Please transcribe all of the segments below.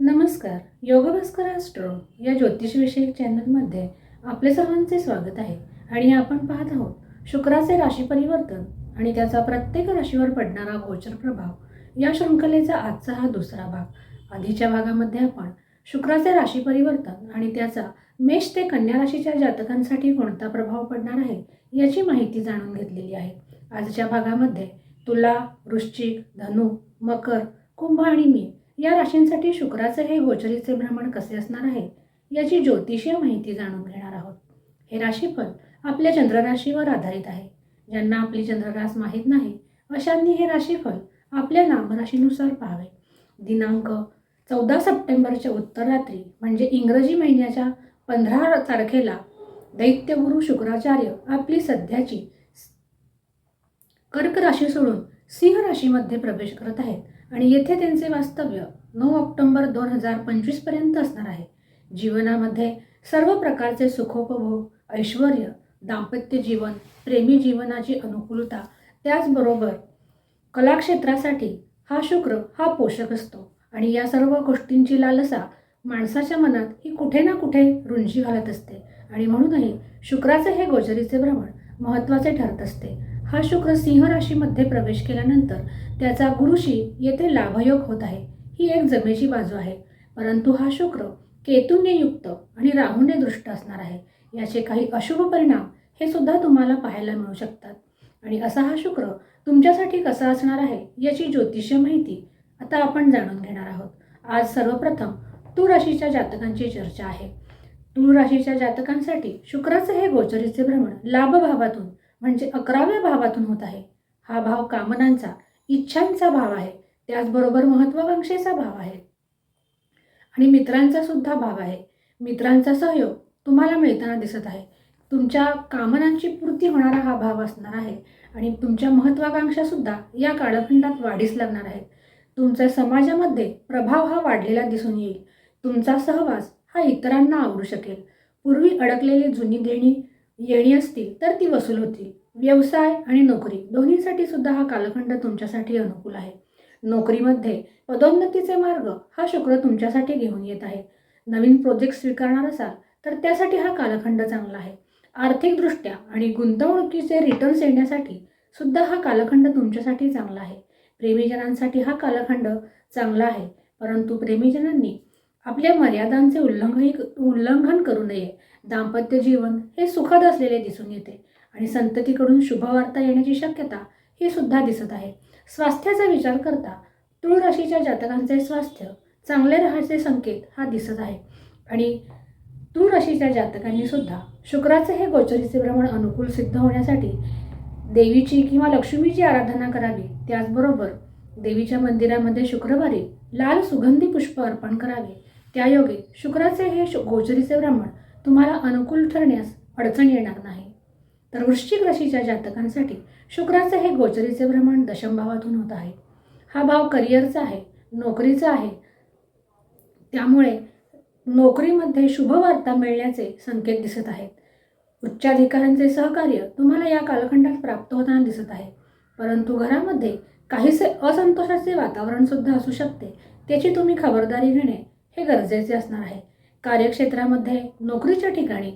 नमस्कार योगभास्कर ॲस्ट्रो या ज्योतिषविषयक चॅनलमध्ये आपले सर्वांचे स्वागत आहे आणि आपण पाहत आहोत शुक्राचे राशी परिवर्तन आणि त्याचा प्रत्येक राशीवर पडणारा गोचर प्रभाव या शृंखलेचा आजचा हा दुसरा भाग. आधीच्या भागामध्ये आपण शुक्राचे राशी परिवर्तन आणि त्याचा मेष ते कन्या राशीच्या जातकांसाठी कोणता प्रभाव पडणार आहे याची माहिती जाणून घेतलेली आहे. आजच्या भागामध्ये तुला वृश्चिक धनु मकर कुंभ आणि मीन या राशींसाठी शुक्राचे हे गोचरीचे भ्रमण कसे असणार आहे याची ज्योतिषीय माहिती जाणून घेणार आहोत. हे राशीफल आपल्या चंद्रराशीवर आधारित आहे. ज्यांना आपली चंद्ररास माहीत नाही अशांनी हे राशीफल आपल्या नामराशीनुसार पाहावे. दिनांक चौदा सप्टेंबरच्या उत्तर रात्री म्हणजे इंग्रजी महिन्याच्या पंधरा तारखेला दैत्यगुरु शुक्राचार्य आपली सध्याची कर्क राशी सोडून सिंह राशीमध्ये प्रवेश करत आहेत. आणि येथे त्यांचे वास्तव्य नऊ ऑक्टोंबर दोन हजार पंचवीसपर्यंत असणार आहे. जीवनामध्ये सर्व प्रकारचे सुखोपभोग ऐश्वर दाम्पत्य जीवन प्रेमी जीवनाची अनुकूलता त्याचबरोबर कलाक्षेत्रासाठी हा शुक्र हा पोषक असतो. आणि या सर्व गोष्टींची लालसा माणसाच्या मनात ही कुठे ना कुठे रुंजी घालत असते. आणि म्हणूनही शुक्राचे हे गोचरीचे भ्रमण महत्त्वाचे ठरत असते. हा शुक्र सिंह राशीमध्ये प्रवेश केल्यानंतर त्याचा गुरुशी येथे लाभयोग होत आहे. ही एक जमेची बाजू आहे. परंतु हा शुक्र केतूने युक्त आणि राहूने दृष्ट असणार आहे. याचे काही अशुभ परिणाम हे सुद्धा तुम्हाला पाहायला मिळू शकतात. आणि असा हा शुक्र तुमच्यासाठी कसा असणार आहे याची ज्योतिषीय माहिती आता आपण जाणून घेणार आहोत. आज सर्वप्रथम तूळ राशीच्या जातकांची चर्चा आहे. तूळ राशीच्या जातकांसाठी शुक्राचे हे गोचरीचे भ्रमण लाभभावातून म्हणजे अकराव्या भावातून होत आहे. हा भाव कामनांचा इच्छांचा भाव आहे. त्याचबरोबर महत्वाकांक्षेचा भाव आहे. आणि मित्रांचा सुद्धा भाव आहे. मित्रांचा सहयोग तुम्हाला मिळताना दिसत आहे. तुमच्या कामनांची पूर्ती होणारा हा भाव असणार आहे. आणि तुमच्या महत्वाकांक्षासुद्धा या काळखंडात वाढीस लागणार आहेत. तुमच्या समाजामध्ये प्रभाव हा वाढलेला दिसून येईल. तुमचा सहवास हा इतरांना आवडू शकेल. पूर्वी अडकलेली जुनी देणी येणी असतील तर ती वसूल होतील. व्यवसाय आणि नोकरी दोन्हीसाठी सुद्धा हा कालखंड तुमच्यासाठी अनुकूल आहे. नोकरीमध्ये पदोन्नतीचे मार्ग हा शुक्र तुमच्यासाठी घेऊन येत आहे. नवीन प्रोजेक्ट स्वीकारणार असाल तर त्यासाठी हा कालखंड चांगला आहे. आर्थिकदृष्ट्या आणि गुंतवणुकीचे रिटर्न्स येण्यासाठी सुद्धा हा कालखंड तुमच्यासाठी चांगला आहे. प्रेमीजनांसाठी हा कालखंड चांगला आहे. परंतु प्रेमीजनांनी आपल्या मर्यादांचे उल्लंघन उल्लंघन करू नये. दाम्पत्य जीवन हे सुखद असलेले दिसून येते. आणि संततीकडून शुभवार्ता येण्याची शक्यता ही सुद्धा दिसत आहे. स्वास्थ्याचा विचार करता तुळ राशीच्या जातकांचे स्वास्थ्य चांगले राहायचे संकेत हा दिसत आहे. आणि तुळ राशीच्या जातकांनी सुद्धा शुक्राचे हे गोचरीचे भ्रमण अनुकूल सिद्ध होण्यासाठी देवीची किंवा लक्ष्मीची आराधना करावी. त्याचबरोबर देवीच्या मंदिरामध्ये शुक्रवारी लाल सुगंधी पुष्प अर्पण करावे. त्यायोगे शुक्राचे हे गोचरीचे भ्रमण तुम्हाला अनुकूल ठरण्यास अडचण येणार नाही. तर वृश्चिक राशीच्या जातकांसाठी शुक्राचे हे गोचरीचे भ्रमण दशमभावातून होत आहे. हा भाव करिअरचा आहे नोकरीचा आहे. त्यामुळे नोकरीमध्ये शुभवार्ता मिळण्याचे संकेत दिसत आहेत. उच्चाधिकाऱ्यांचे सहकार्य तुम्हाला या कालखंडात प्राप्त होताना दिसत आहे. परंतु घरामध्ये काहीसे असंतोषाचे वातावरण सुद्धा असू शकते त्याची तुम्ही खबरदारी घेणे हे गरजेचे असणार आहे. कार्यक्षेत्रामध्ये नोकरीच्या ठिकाणी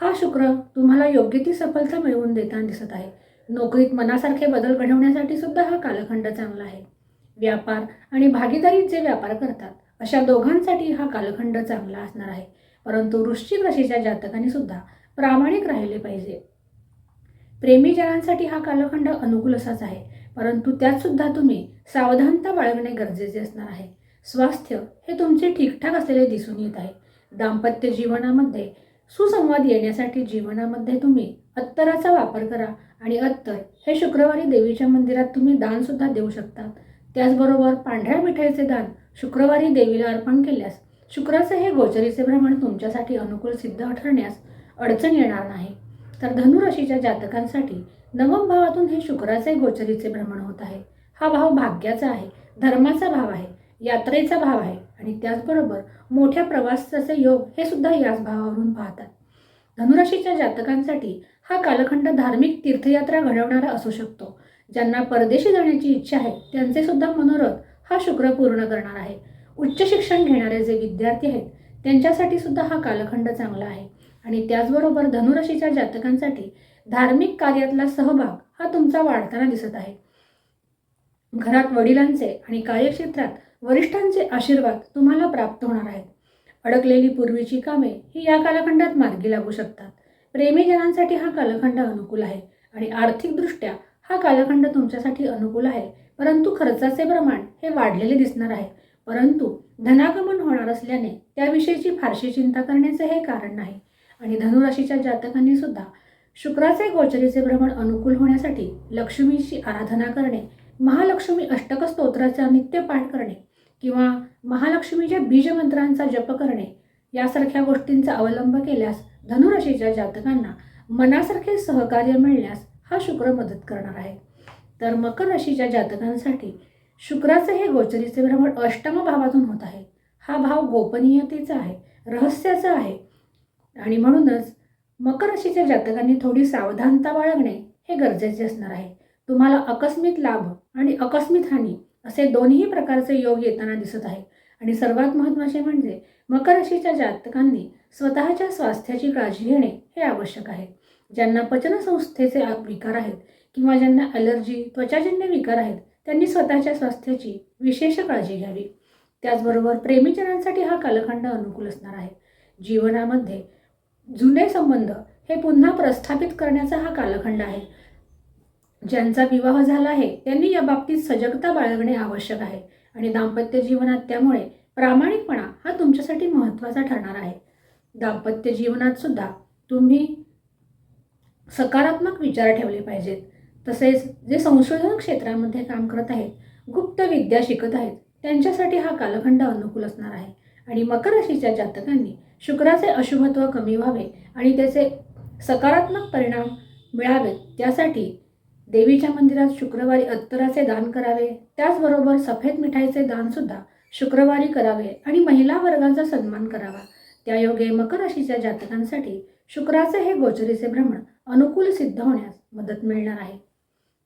हा शुक्र तुम्हाला योग्य ती सफलता मिळवून देताना दिसत आहे. नोकरीत मनासारखे बदल घडवण्यासाठी सुद्धा हा कालखंड चांगला आहे. व्यापार आणि भागीदारीत जे व्यापार करतात अशा दोघांसाठी हा कालखंड चांगला असणार आहे. परंतु वृश्चिक राशीच्या जातकाने सुद्धा प्रामाणिक राहिले पाहिजे. प्रेमीजनांसाठी हा कालखंड अनुकूल असाच आहे. परंतु त्यात सुद्धा तुम्ही सावधानता बाळगणे गरजेचे असणार आहे. स्वास्थ्य हे तुमचे ठीकठाक असलेले दिसून येत आहे. दाम्पत्य जीवनामध्ये सुसंवाद येण्यासाठी जीवनामध्ये तुम्ही अत्तराचा वापर करा आणि अत्तर हे शुक्रवारी देवीच्या मंदिरात तुम्ही दानसुद्धा देऊ शकता. त्याचबरोबर पांढऱ्या मिठाईचे दान शुक्रवारी देवीला अर्पण केल्यास शुक्राचे हे गोचरीचे भ्रमण तुमच्यासाठी अनुकूल सिद्ध ठरण्यास अडचण येणार नाही. तर धनुराशीच्या जातकांसाठी नवम भावातून हे शुक्राचे गोचरीचे भ्रमण होत आहे. हा भाव भाग्याचा आहे धर्माचा भाव आहे यात्रेचा भाव आहे. आणि त्याचबरोबर मोठ्या प्रवासाचे योग हे सुद्धा याच भावावरून पाहतात. धनुराशीच्या जातकांसाठी हा कालखंड धार्मिक तीर्थयात्रा घडवणारा असू शकतो. ज्यांना परदेशी जाण्याची इच्छा आहे त्यांचे सुद्धा मनोरथ हा शुक्र पूर्ण करणार आहे. उच्च शिक्षण घेणारे जे विद्यार्थी आहेत त्यांच्यासाठी सुद्धा हा कालखंड चांगला आहे. आणि त्याचबरोबर धनुराशीच्या जातकांसाठी धार्मिक कार्यातला सहभाग हा तुमचा वाढताना दिसत आहे. घरात वडिलांचे आणि कार्यक्षेत्रात वरिष्ठांचे आशीर्वाद तुम्हाला प्राप्त होणार आहेत. अडकलेली पूर्वीची कामे ही या कालखंडात मार्गी लागू शकतात. प्रेमीजनांसाठी हा कालखंड अनुकूल आहे आणि आर्थिकदृष्ट्या हा कालखंड तुमच्यासाठी अनुकूल आहे. परंतु खर्चाचे प्रमाण हे वाढलेले दिसणार आहे. परंतु धनागमन होणार असल्याने त्याविषयीची फारशी चिंता करण्याचे हे कारण नाही. आणि धनुराशीच्या जातकांनी सुद्धा शुक्राचे गोचरीचे भ्रमण अनुकूल होण्यासाठी लक्ष्मीची आराधना करणे महालक्ष्मी अष्टक स्तोत्राचा नित्य पाठ करणे किंवा महालक्ष्मीच्या बीजमंत्रांचा जप करणे यासारख्या गोष्टींचा अवलंब केल्यास धनुराशीच्या जातकांना मनासारखे सहकार्य मिळण्यास हा शुक्र मदत करणार आहे. तर मकर राशीच्या जातकांसाठी शुक्राचे हे गोचरीचे भ्रमण अष्टम भावातून होत आहे. हा भाव गोपनीयतेचा आहे रहस्याचा आहे. आणि म्हणूनच मकर राशीच्या जातकांनी थोडी सावधानता बाळगणे हे गरजेचे असणार आहे. तुम्हाला आकस्मिक लाभ आणि आकस्मिक हानी असे दोन्ही प्रकारचे योग येताना दिसत आहे आणि सर्वात महत्त्वाचे म्हणजे मकर राशीच्या जातकांनी स्वतःच्या स्वास्थ्याची काळजी घेणे हे आवश्यक आहे. ज्यांना पचनसंस्थेचे विकार आहेत किंवा ज्यांना ॲलर्जी त्वचाजन्य विकार आहेत त्यांनी स्वतःच्या स्वास्थ्याची विशेष काळजी घ्यावी. त्याचबरोबर प्रेमीजनांसाठी हा कालखंड अनुकूल असणार आहे. जीवनामध्ये जुने संबंध हे पुन्हा प्रस्थापित करण्याचा हा कालखंड आहे. ज्यांचा विवाह झाला आहे त्यांनी या बाबतीत सजगता बाळगणे आवश्यक आहे. आणि दाम्पत्य जीवनात त्यामुळे प्रामाणिकपणा हा तुमच्यासाठी महत्त्वाचा ठरणार आहे. दाम्पत्य जीवनात सुद्धा तुम्ही सकारात्मक विचार ठेवले पाहिजेत. तसेच जे संशोधन क्षेत्रामध्ये काम करत आहेत गुप्त विद्या शिकत आहेत त्यांच्यासाठी हा कालखंड अनुकूल असणार आहे. आणि मकर राशीच्या जातकांनी शुक्राचे अशुभत्व कमी व्हावे आणि त्याचे सकारात्मक परिणाम मिळावेत त्यासाठी देवीच्या मंदिरात शुक्रवारी अत्तराचे दान करावे. त्याचबरोबर सफेद मिठाईचे दानसुद्धा शुक्रवारी करावे आणि महिला वर्गाचा सन्मान करावा. त्यायोगे मकर राशीच्या जातकांसाठी शुक्राचे हे गोचरीचे भ्रमण अनुकूल सिद्ध होण्यास मदत मिळणार आहे.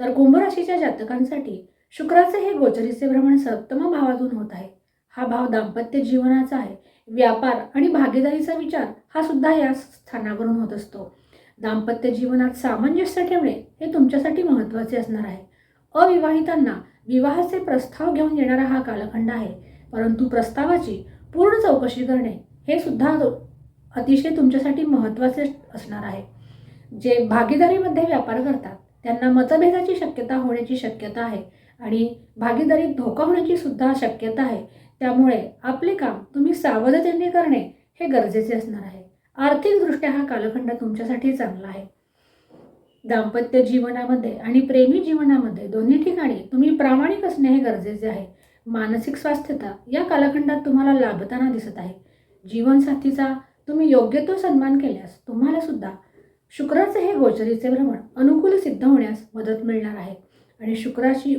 तर कुंभ राशीच्या जातकांसाठी शुक्राचे हे गोचरीचे भ्रमण सप्तम भावातून होत आहे. हा भाव दाम्पत्य जीवनाचा आहे. व्यापार आणि भागीदारीचा विचार हा सुद्धा या स्थानावरून होत असतो. दाम्पत्य जीवनात सामंजस्य ठेवणे हे तुमच्यासाठी महत्त्वाचे असणार आहे. अविवाहितांना विवाहाचे प्रस्ताव घेऊन येणारा हा कालखंड आहे. परंतु प्रस्तावाची पूर्ण चौकशी करणे हे सुद्धा अतिशय तुमच्यासाठी महत्त्वाचे असणार आहे. जे भागीदारीमध्ये व्यापार करतात त्यांना मतभेदाची शक्यता होण्याची शक्यता आहे आणि भागीदारीत धोका होण्याची सुद्धा शक्यता आहे. त्यामुळे आपले काम तुम्ही सावधतेने करणे हे गरजेचे असणार आहे. आर्थिकदृष्ट्या हा कालखंड तुमच्यासाठी चांगला आहे. दाम्पत्य जीवनामध्ये आणि प्रेमी जीवनामध्ये दोन्ही ठिकाणी तुम्ही प्रामाणिक असणे हे गरजेचे आहे. मानसिक स्वास्थ्यता या कालखंडात तुम्हाला लाभताना दिसत आहे. जीवनसाथीचा तुम्ही योग्य तो सन्मान केल्यास तुम्हाला सुद्धा शुक्राचे हे गोचरीचे भ्रमण अनुकूल सिद्ध होण्यास मदत मिळणार आहे. आणि शुक्राची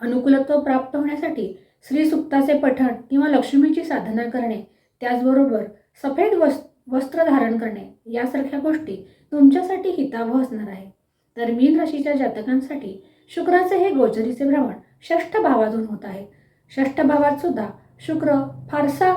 अनुकूलत्व प्राप्त होण्यासाठी श्री सुक्ताचे पठण किंवा लक्ष्मीची साधना करणे त्याचबरोबर सफेद वस्तू वस्त्र धारण करणे यासारख्या गोष्टी तुमच्यासाठी हितावह असणार आहे. तर मीन राशीच्या जातकांसाठी शुक्राचे हे गोचरीचे भ्रमण षष्ठ भावातून होत आहे. षष्ठ भावात सुद्धा शुक्र फारसा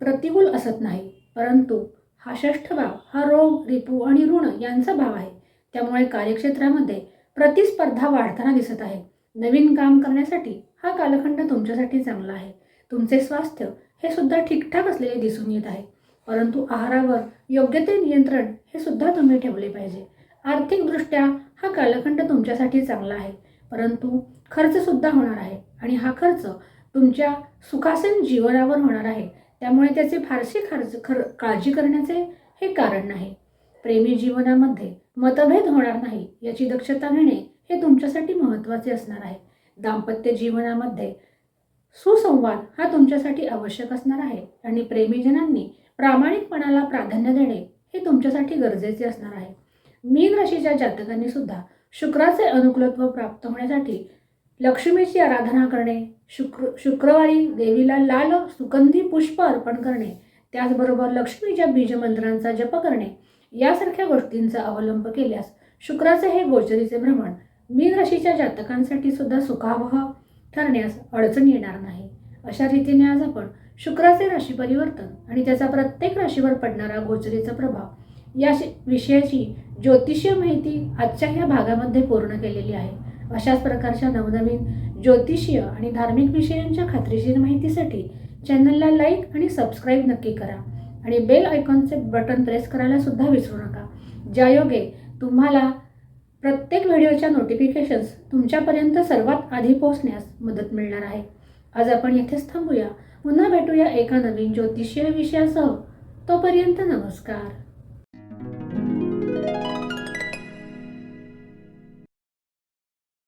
प्रतिकूल असत नाही परंतु हा षष्ठ भाव हा रोग रिपू आणि ऋण यांचा भाव आहे. त्यामुळे कार्यक्षेत्रामध्ये प्रतिस्पर्धा वाढताना दिसत आहे. नवीन काम करण्यासाठी हा कालखंड तुमच्यासाठी चांगला आहे. तुमचे स्वास्थ्य हे सुद्धा ठीकठाक असलेले दिसून येत आहे. परंतु आहारावर योग्य ते नियंत्रण हे सुद्धा तुम्ही ठेवले पाहिजे. आर्थिकदृष्ट्या हा कालखंड तुमच्यासाठी चांगला आहे. परंतु खर्चसुद्धा होणार आहे आणि हा खर्च तुमच्या सुखासन जीवनावर होणार आहे. त्यामुळे त्याचे फारसे खर्च खर काळजी करण्याचे हे कारण नाही. प्रेमी जीवनामध्ये मतभेद होणार नाही याची दक्षता घेणे हे तुमच्यासाठी महत्त्वाचे असणार आहे. दाम्पत्य जीवनामध्ये सुसंवाद हा तुमच्यासाठी आवश्यक असणार आहे आणि प्रेमीजनांनी प्रामाणिकपणाला प्राधान्य देणे हे तुमच्यासाठी गरजेचे असणार आहे. मीन राशीच्या जातकांनी सुद्धा शुक्राचे अनुकूलत्व प्राप्त होण्यासाठी लक्ष्मीची आराधना करणे शुक्र शुक्रवारी देवीला लाल सुगंधी पुष्प अर्पण करणे त्याचबरोबर लक्ष्मीच्या बीजमंत्रांचा जप करणे यासारख्या गोष्टींचा अवलंब केल्यास शुक्राचे हे गोचरीचे भ्रमण मीन राशीच्या जातकांसाठी सुद्धा सुखावह ठरण्यास अडचण येणार नाही. अशा रीतीने आज आपण शुक्राचे राशी परिवर्तन आणि त्याचा प्रत्येक राशीवर पडणारा गोचरीचा प्रभाव या शि- विषयाची ज्योतिषीय माहिती आजच्या ह्या भागामध्ये पूर्ण केलेली आहे. अशाच प्रकारच्या नवनवीन ज्योतिषीय आणि धार्मिक विषयांच्या खात्रीशीर माहितीसाठी चॅनलला लाईक आणि सबस्क्राईब नक्की करा. आणि बेल आयकॉनचे बटन प्रेस करायला सुद्धा विसरू नका. ज्यायोगे तुम्हाला प्रत्येक व्हिडिओच्या नोटिफिकेशन्स तुमच्यापर्यंत सर्वात आधी पोहोचण्यास मदत मिळणार आहे. आज आपण येथेच थांबूया. पुन्हा भेटूया एका नवीन ज्योतिषीय विषयासह. तोपर्यंत नमस्कार.